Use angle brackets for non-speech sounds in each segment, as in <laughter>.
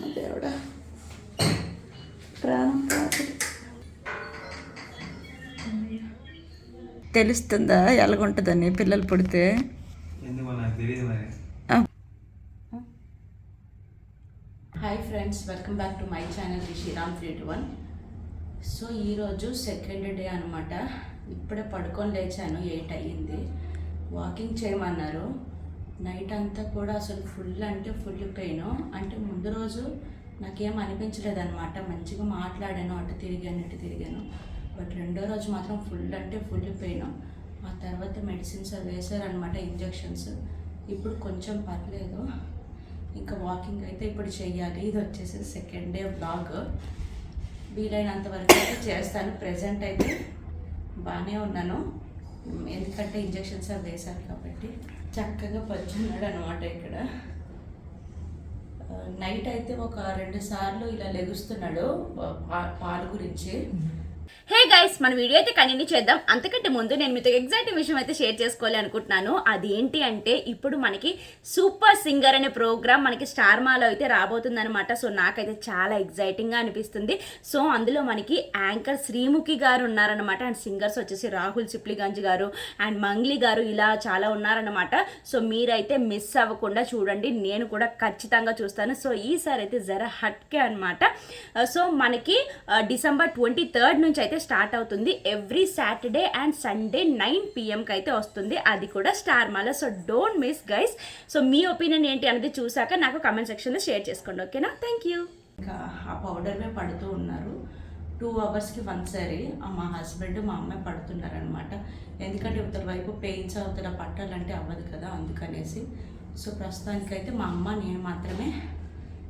దేవుడా. ప్రాణం తెలుస్తుందా? ఎలాగుంటుందని పిల్లలు పుడితే? Hi friends welcome back to my channel Sriram three two one so ఈరోజు సెకండ్ డే అనమాట ఇప్పుడే పడుకొని లేచాను ఎయిట్ అయ్యింది. వాకింగ్ చేయమన్నారు. నైట్ అంతా కూడా అసలు ఫుల్ అంటే ఫుల్ పెయిన్. అంటే ముందు రోజు నాకేం అనిపించలేదు అనమాట మంచిగా మాట్లాడాను అటు తిరిగాను ఇటు తిరిగాను. బట్ రెండో రోజు మాత్రం ఫుల్ అంటే ఫుల్ పెయిన్. ఆ తర్వాత మెడిసిన్స్ వేశారనమాట ఇంజెక్షన్స్. ఇప్పుడు కొంచెం పర్లేదు. ఇంకా వాకింగ్ అయితే ఇప్పుడు చెయ్యాలి. ఇది వచ్చేసి సెకండ్ డే బ్లాగ్ వీలైనంత వరకు అయితే చేస్తాను. ప్రెసెంట్ అయితే బాగానే ఉన్నాను. ఎందుకంటే ఇంజెక్షన్స్ అవి వేశారు కాబట్టి. చక్కగా పచ్చున్నాడు అనమాట ఇక్కడ నైట్ అయితే ఒక రెండు సార్లు ఇలా లెగుస్తున్నాడు పాలు గురించి. హే గైస్ మన వీడియో అయితే కంటిన్యూ చేద్దాం. అంతకంటే ముందు నేను మీతో ఎగ్జాక్ట్ విషయం అయితే షేర్ చేసుకోవాలి అనుకుంటున్నాను. అది ఏంటి అంటే ఇప్పుడు మనకి సూపర్ సింగర్ అనే ప్రోగ్రామ్ మనకి స్టార్ మాలో అయితే రాబోతుందన్నమాట. సో నాకైతే చాలా ఎగ్జైటింగ్గా అనిపిస్తుంది. సో అందులో మనకి యాంకర్ శ్రీముఖి గారు ఉన్నారనమాట అండ్ సింగర్స్ వచ్చేసి రాహుల్ సిప్లిగంజ్ గారు అండ్ మంగ్లీ గారు ఇలా చాలా ఉన్నారనమాట సో మీరైతే మిస్ అవ్వకుండా చూడండి. నేను కూడా ఖచ్చితంగా చూస్తాను. సో ఈసారి అయితే జర హట్కే అనమాట సో మనకి డిసెంబర్ ట్వంటీ థర్డ్ నుంచి అయితే స్టార్ట్ అవుతుంది. Every Saturday and Sunday nine పిఎంకి అయితే వస్తుంది. అది కూడా star Mala. So don't miss guys. So me opinion ఏంటి అనేది చూసాక నాకు కమెంట్ సెక్షన్లో షేర్ చేసుకోండి. ఓకేనా? Thank you. ఇంకా ఆ మీద పడుతూ ఉన్నారు. టూ అవర్స్కి వన్ సారి. మా హస్బెండ్ మా అమ్మాయి పడుతున్నారనమాట ఎందుకంటే ఇవతల వైపు పెయిన్స్ అవతల పట్టాలంటే అవ్వదు కదా అందుకనేసి. సో ప్రస్తుతానికైతే మా అమ్మ నేను మాత్రమే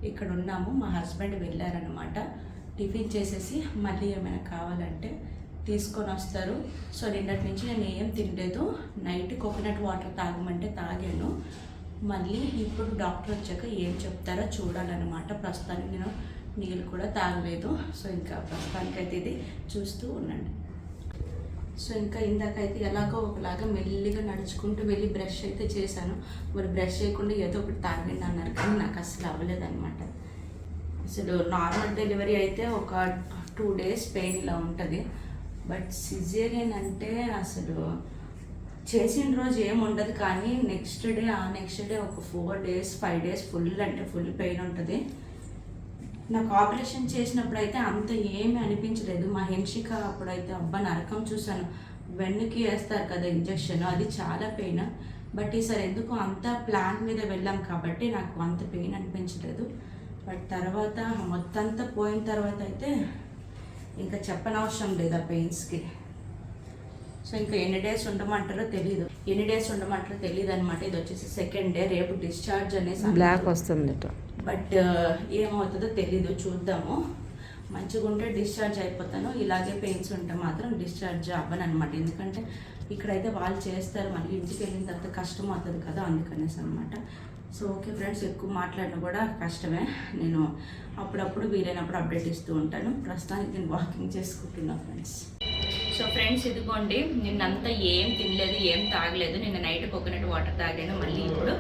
ఇక్కడ ఉన్నాము. మా హస్బెండ్ వెళ్ళారనమాట టిఫిన్ చేసేసి మళ్ళీ ఏమైనా కావాలంటే తీసుకొని వస్తారు. సో నిన్నటి నుంచి నేను ఏం తినలేదు. నైట్ కోకోనట్ వాటర్ తాగమంటే తాగాను. మళ్ళీ ఇప్పుడు డాక్టర్ వచ్చాక ఏం చెప్తారో చూడాలన్నమాట. ప్రస్తుతానికి నేను నీళ్ళు కూడా తాగలేదు. సో ఇంకా ప్రస్తుతానికైతే ఇది చూస్తూ ఉండండి. సో ఇంకా ఇందాకైతే ఎలాగో ఒకలాగా మెల్లిగా నడుచుకుంటూ వెళ్ళి బ్రష్ అయితే చేశాను. మరి బ్రష్ చేయకుండా ఏదో ఒకటి తాగండి అన్నారు కానీ నాకు అసలు అవ్వలేదన్నమాట. అసలు నార్మల్ డెలివరీ అయితే ఒక టూ డేస్ పెయిన్ ఇలా ఉంటుంది. బట్ సిజేరియన్ అంటే అసలు చేసిన రోజు ఏముండదు కానీ నెక్స్ట్ డే ఆ నెక్స్ట్ డే ఒక four days five days full అంటే ఫుల్ పెయిన్ ఉంటుంది. నాకు ఆపరేషన్ చేసినప్పుడు అయితే అంత ఏమీ అనిపించలేదు. మా హెన్షిక అప్పుడైతే అబ్బా నరకం చూశాను. వెన్నుకి వేస్తారు కదా ఇంజక్షన్. అది చాలా పెయిన్. బట్ ఈసారి ఎందుకు అంత ప్లాన్ మీద వెళ్ళాం కాబట్టి నాకు అంత పెయిన్ అనిపించలేదు. బట్ తర్వాత మొత్తంతా పోయిన తర్వాత అయితే ఇంకా చెప్పనవసరం లేదు ఆ పెయిన్స్కి. సో ఇంకా ఎన్ని డేస్ ఉండమంటారో తెలియదు ఎన్ని డేస్ ఉండమంటారో తెలియదు అనమాట ఇది వచ్చేసి సెకండ్ డే రేపు డిశ్చార్జ్ అనేసి బ్లాక్ వస్తుంది బట్ ఏమవుతుందో తెలీదు. చూద్దాము. మంచిగా ఉంటే డిశ్చార్జ్ అయిపోతాను. ఇలాగే పెయిన్స్ ఉంటే మాత్రం డిశ్చార్జ్ అవ్వను అనమాట ఎందుకంటే ఇక్కడైతే వాళ్ళు చేస్తారు. మళ్ళీ ఇంటికి వెళ్ళిన తర్వాత కష్టం అవుతుంది కదా అందుకనేసి అనమాట సో ఓకే ఫ్రెండ్స్ ఎక్కువ మాట్లాడడం కూడా కష్టమే. నేను అప్పుడప్పుడు వీలైనప్పుడు అప్డేట్ ఇస్తూ ఉంటాను. ప్రస్తుతానికి నేను వాకింగ్ చేసుకుంటున్నా ఫ్రెండ్స్ సో ఫ్రెండ్స్ ఇదిగోండి. నిన్నంతా ఏం తినలేదు ఏం తాగలేదు. నిన్న నైట్ కోకోనట్ వాటర్ తాగాను మళ్ళీ ఇప్పుడు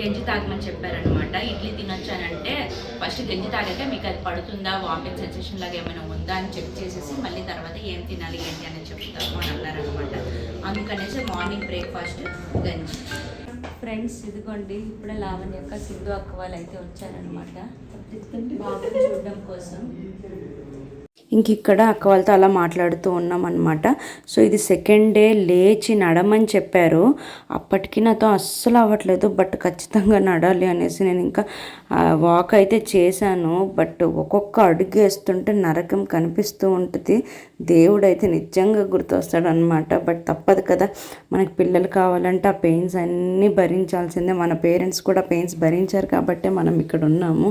గంజి తాగమని చెప్పారనమాట ఇడ్లీ తినొచ్చానంటే ఫస్ట్ గంజి తాగాక మీకు అది పడుతుందా వామిటింగ్ సెన్సేషన్ లాగా ఏమైనా ఉందా అని చెక్ చేసేసి మళ్ళీ తర్వాత ఏం తినాలి ఏంటి అని చెప్తాము అని అన్నారనమాట అందుకనేసి మార్నింగ్ బ్రేక్ఫాస్ట్ గంజి. ఫ్రెండ్స్ ఇదిగోండి ఇప్పుడే లావణ్య యొక్క సింధు అక్క వాళ్ళు అయితే వచ్చారనమాట చూడడం కోసం. ఇంక ఇక్కడ అక్క వాళ్ళతో అలా మాట్లాడుతూ ఉన్నాం అనమాట సో ఇది సెకండ్ డే లేచి నడమని చెప్పారు. అప్పటికి నాతో అస్సలు అవ్వట్లేదు బట్ ఖచ్చితంగా నడాలి అనేసి నేను ఇంకా వాక్ అయితే చేశాను. బట్ ఒక్కొక్క అడుగు వేస్తుంటే నరకం కనిపిస్తూ ఉంటుంది. దేవుడు అయితే నిజంగా గుర్తొస్తాడు అనమాట బట్ తప్పదు కదా మనకి పిల్లలు కావాలంటే ఆ పెయిన్స్ అన్నీ భరించాల్సిందే. మన పేరెంట్స్ కూడా పెయిన్స్ భరించారు కాబట్టే మనం ఇక్కడ ఉన్నాము.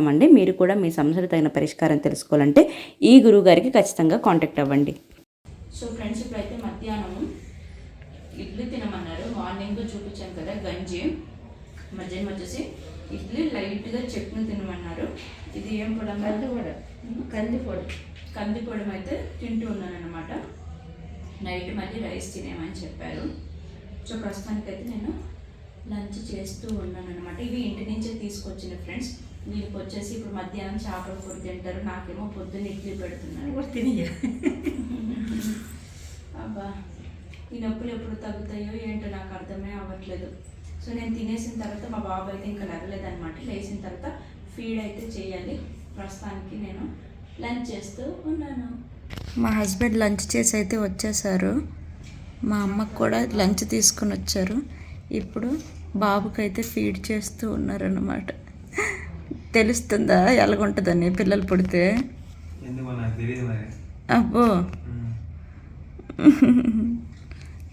చేస్తామండి. మీరు కూడా మీ సమస్యలు తగిన పరిష్కారం తెలుసుకోవాలంటే ఈ గురువు గారికి ఖచ్చితంగా కాంటాక్ట్ అవ్వండి. సో ఫ్రెండ్స్ ఇప్పుడైతే మధ్యాహ్నం ఇడ్లీ తినమన్నారు. మార్నింగ్ చూపించాను కదా గంజి. మధ్యాహ్నం వచ్చేసి ఇడ్లీ లైట్గా చట్నీ తినమన్నారు. ఇది ఏం పొడి కంది పొడి కంది పొడి కంది పొడి అయితే తింటూ ఉన్నాను అనమాట నైట్ మళ్ళీ రైస్ తినేమని చెప్పారు. సో ప్రస్తుతానికైతే నేను లంచ్ చేస్తూ ఉన్నాను అనమాట ఇవి ఇంటి నుంచే తీసుకొచ్చిన ఫ్రెండ్స్ వీళ్ళకి వచ్చేసి ఇప్పుడు మధ్యాహ్నం చేపల పొడి తింటారు. నాకేమో పొద్దున్న ఇడ్లీ పెడుతున్నారు. తినియ అబ్బా ఈ నొప్పులు ఎప్పుడు తగ్గుతాయో ఏంటో నాకు అర్థమే అవ్వట్లేదు. సో నేను తినేసిన తర్వాత మా బాబు అయితే ఇంకా లెగలేదనమాట లేచిన తర్వాత ఫీడ్ అయితే చేయాలి. ప్రస్తుతానికి నేను లంచ్ చేస్తూ ఉన్నాను. మా హస్బెండ్ లంచ్ చేసి అయితే వచ్చేసారు. మా అమ్మకు కూడా లంచ్ తీసుకుని వచ్చారు. ఇప్పుడు బాబుకైతే ఫీడ్ చేస్తూ ఉన్నారన్నమాట. తెలుస్తుందా? ఎలాగుంటుందని పిల్లలు పుడితే? అబ్బో.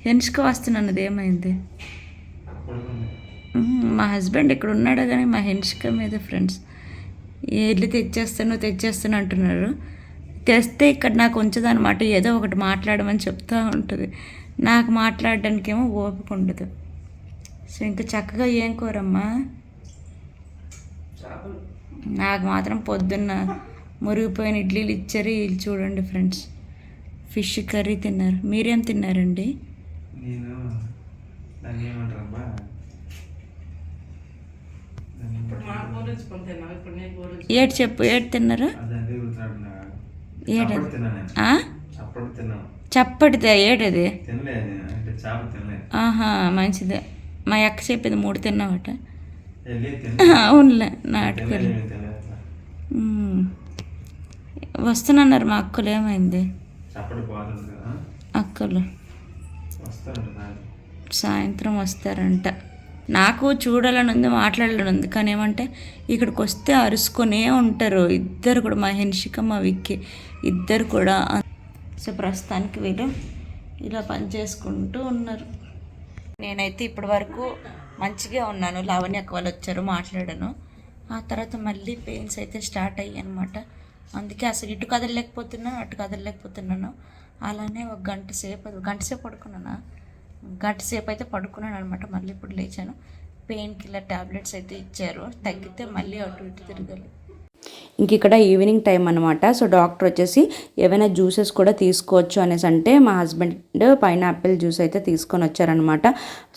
హెన్స్కి వస్తున్నది ఏమైంది? పడుకుంది. మ్మ్. మా హస్బెండ్ ఇక్కడ ఉన్నాడు కానీ మా హెన్షిక మీద ఫ్రెండ్స్ వెళ్ళి తెచ్చేస్తాను తెచ్చేస్తాను అంటున్నారు. తెస్తే ఇక్కడ నాకు ఉంచదనమాట ఏదో ఒకటి మాట్లాడమని చెప్తా ఉంటుంది. నాకు మాట్లాడడానికేమో ఓపిక ఉండదు. సో ఇంకా చక్కగా ఏం కూరమ్మా? నాకు మాత్రం పొద్దున్న మురిగిపోయిన ఇడ్లీలు ఇచ్చారు. వీళ్ళు చూడండి ఫ్రెండ్స్ ఫిష్ కర్రీ తిన్నారు. మీరేం తిన్నారండి? నేను? ఏడు చెప్పు ఏడు తిన్నారు? ఏడు చప్పటిదే ఏడది ఆహా మంచిదే. మా అక్క చెప్పింది మూడు తిన్నావట. <laughs> అవునులే నాటుకోలే. వస్తున్నారు మా అక్కలు ఏమైంది? అక్కలు. సాయంత్రం వస్తారంట. నాకు చూడాలని ఉంది మాట్లాడాలని ఉంది కానీ ఏమంటే ఇక్కడికి వస్తే అరుసుకొనే ఉంటారు. ఇద్దరు కూడా మా హెన్షిక మా విక్కి ఇద్దరు కూడా. సో ప్రస్తుతానికి వీళ్ళు ఇలా పని చేసుకుంటూ ఉన్నారు. నేనైతే ఇప్పటి వరకు మంచిగా ఉన్నాను. లావణ్య అక్క వాళ్ళు వచ్చారు మాట్లాడాను. ఆ తర్వాత మళ్ళీ పెయిన్స్ అయితే స్టార్ట్ అయ్యాయి అనమాట అందుకే అసలు ఇటు కదలలేకపోతున్నాను అటు కదలలేకపోతున్నాను. అలానే ఒక గంట సేపు గంట సేపు పడుకున్నానా? గంట సేపు అయితే పడుకున్నాను అనమాట మళ్ళీ ఇప్పుడు లేచాను. పెయిన్ కిల్లర్ టాబ్లెట్స్ అయితే ఇచ్చారు. తగ్గితే మళ్ళీ అటు ఇటు తిరగలేదు ఇంక ఇక్కడ ఈవినింగ్ టైం అనమాట సో డాక్టర్ వచ్చేసి ఏవైనా జ్యూసెస్ కూడా తీసుకోవచ్చు అనేసి అంటే మా హస్బెండ్ పైనాపిల్ జ్యూస్ అయితే తీసుకొని వచ్చారనమాట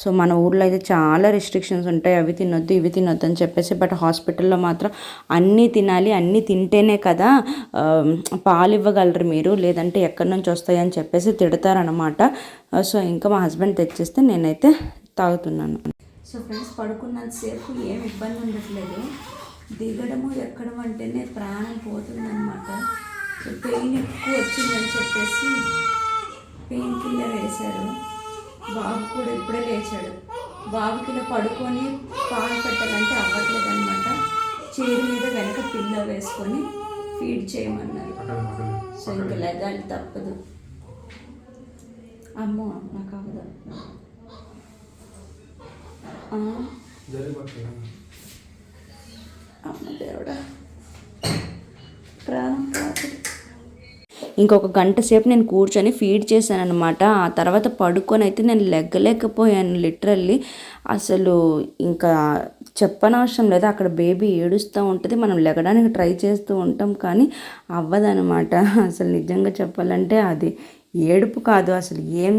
సో మన ఊర్లో అయితే చాలా రెస్ట్రిక్షన్స్ ఉంటాయి. అవి తినొద్దు ఇవి తినొద్దు అని చెప్పేసి బట్ హాస్పిటల్లో మాత్రం అన్నీ తినాలి అన్నీ తింటేనే కదా పాలు ఇవ్వగలరు మీరు. లేదంటే ఎక్కడి నుంచి వస్తాయని చెప్పేసి తిడతారనమాట సో ఇంకా మా హస్బెండ్ తెచ్చిస్తే నేనైతే తాగుతున్నాను. సో ఫ్రెండ్స్ పడుకున్నంతసేపు ఏం ఇబ్బంది ఉండట్లేదు. దిగడము ఎక్కడం అంటేనే ప్రాణం పోతుందన్నమాట. సో పెయిన్ ఎక్కువ వచ్చిందని చెప్పేసి పెయిన్ కిల్లర్ వేశారు. బాబు కూడా ఇప్పుడే లేచాడు. బాబు కింద పడుకొని పాలు పెట్టాలంటే అవ్వట్లేదు అనమాట చైర్ మీద వెనక పిల్ల వేసుకొని ఫీడ్ చేయమన్నారు. సో ఇంక లెగాలి తప్పదు. అమ్మో నాకు అవ్వదు. అమ్మ దేవుడా. ప్రాణం ఇంకొక గంట సేపు నేను కూర్చొని ఫీడ్ చేశాను అనమాట ఆ తర్వాత పడుకొని అయితే నేను లెగ్గలేకపోయాను లిటరల్లీ అసలు ఇంకా చెప్పనవసరం లేదు. అక్కడ బేబీ ఏడుస్తూ ఉంటుంది. మనం లెగడానికి ట్రై చేస్తూ ఉంటాం కానీ అవ్వదనమాట అసలు నిజంగా చెప్పాలంటే అది ఏడుపు కాదు. అసలు ఏం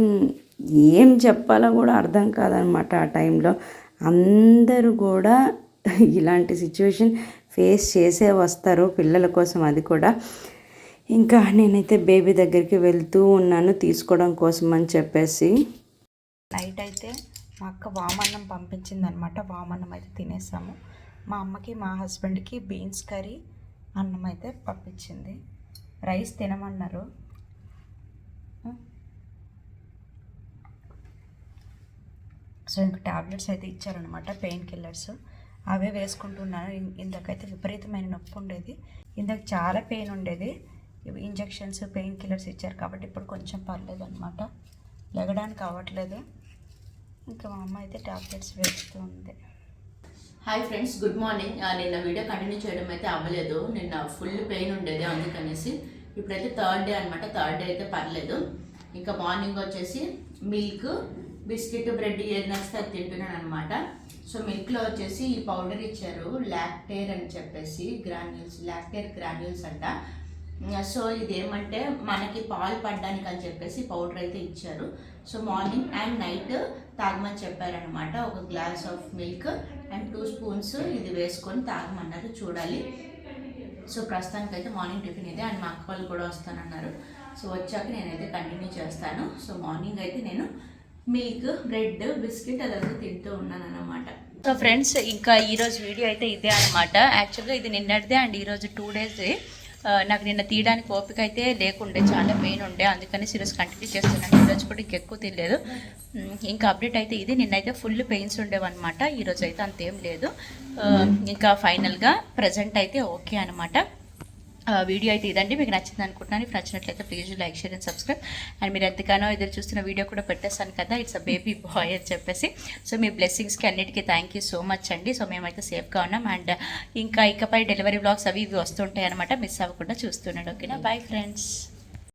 ఏం చెప్పాలో కూడా అర్థం కాదనమాట ఆ టైంలో అందరూ కూడా <laughs> ఇలాంటి సిచ్యువేషన్ ఫేస్ చేసే వస్తారు పిల్లల కోసం అది కూడా. ఇంకా నేనైతే బేబీ దగ్గరికి వెళ్తూ ఉన్నాను తీసుకోవడం కోసం అని చెప్పేసి. నైట్ అయితే మా అక్క వామన్నం పంపించింది అనమాట వామన్నం అయితే తినేసాము. మా అమ్మకి మా హస్బెండ్కి బీన్స్ కర్రీ అన్నం అయితే పంపించింది. రైస్ తినమన్నారు. సో ఇంక టాబ్లెట్స్ అయితే ఇచ్చారనమాట పెయిన్ కిల్లర్స్ అవే వేసుకుంటున్నాను. ఇందాకైతే విపరీతమైన నొప్పి ఉండేది. ఇందాక చాలా పెయిన్ ఉండేది. ఇంజెక్షన్స్ పెయిన్ కిల్లర్స్ ఇచ్చారు కాబట్టి ఇప్పుడు కొంచెం పర్లేదు అనమాట లెగడానికి అవ్వట్లేదు. ఇంకా మా అమ్మ అయితే టాబ్లెట్స్ వేస్తూ ఉంది హాయ్ ఫ్రెండ్స్ గుడ్ మార్నింగ్ నిన్న వీడియో కంటిన్యూ చేయడం అయితే అవ్వలేదు. నిన్న ఫుల్ పెయిన్ ఉండేది అందుకనేసి ఇప్పుడైతే థర్డ్ డే అనమాట థర్డ్ డే అయితే పర్లేదు. ఇంకా మార్నింగ్ వచ్చేసి మిల్క్ బిస్కెట్ బ్రెడ్ ఏది నచ్చితే అది తింటున్నాను అనమాట సో మిల్క్లో వచ్చేసి ఈ పౌడర్ ఇచ్చారు లాక్టేర్ అని చెప్పేసి గ్రాన్యూల్స్ లాక్టేర్ గ్రాన్యూల్స్ అంట. సో ఇది ఏమంటే మనకి పాలు పడడానికి అని చెప్పేసి పౌడర్ అయితే ఇచ్చారు. సో మార్నింగ్ అండ్ నైట్ తాగమని చెప్పారనమాట ఒక glass of milk and two spoons ఇది వేసుకొని తాగమన్నారు చూడాలి. సో ప్రస్తుతానికి అయితే మార్నింగ్ టిఫిన్ ఇదే అండ్ మా అక్క వాళ్ళు కూడా వస్తానన్నారు. సో వచ్చాక నేనైతే కంటిన్యూ చేస్తాను. సో మార్నింగ్ అయితే నేను మిల్క్ బ్రెడ్ బిస్కెట్ అదంతా తింటూ ఉన్నాను అనమాట సో ఫ్రెండ్స్ ఇంకా ఈరోజు వీడియో అయితే ఇదే అనమాట యాక్చువల్గా ఇది నిన్నటిదే అండ్ ఈరోజు టూ డేస్ నాకు నిన్న తీయడానికి ఓపిక అయితే లేకుండే చాలా పెయిన్ ఉండే అందుకని సిరీస్ కంటిన్యూ చేస్తున్నాను. ఈరోజు కూడా ఇంకెక్కువ తినలేదు. ఇంకా అప్డేట్ అయితే ఇది. నిన్నైతే ఫుల్ పెయిన్స్ ఉండేవన్నమాట ఈరోజు అయితే అంతేం లేదు. ఇంకా ఫైనల్గా ప్రజెంట్ అయితే ఓకే అనమాట వీడియో అయితే ఇదండి. మీకు నచ్చింది అనుకుంటున్నాను. ఇఫ్ నచ్చినట్లయితే please like share and subscribe and మీరు ఎంతగానో ఎదురు చూస్తున్న వీడియో కూడా పెట్టేస్తాను కదా. ఇట్స్ అ బేబీ బాయ్ అని చెప్పేసి. సో మీ బ్లెస్సింగ్స్కి అన్నిటికీ థ్యాంక్ యూ సో మచ్ అండి. సో మేమైతే సేఫ్గా ఉన్నాం. అండ్ ఇంకా ఇకపై డెలివరీ బ్లాగ్స్ అవి ఇవి వస్తుంటాయి అనమాట మిస్ అవ్వకుండా చూస్తున్నాడు ఓకేనా బాయ్ ఫ్రెండ్స్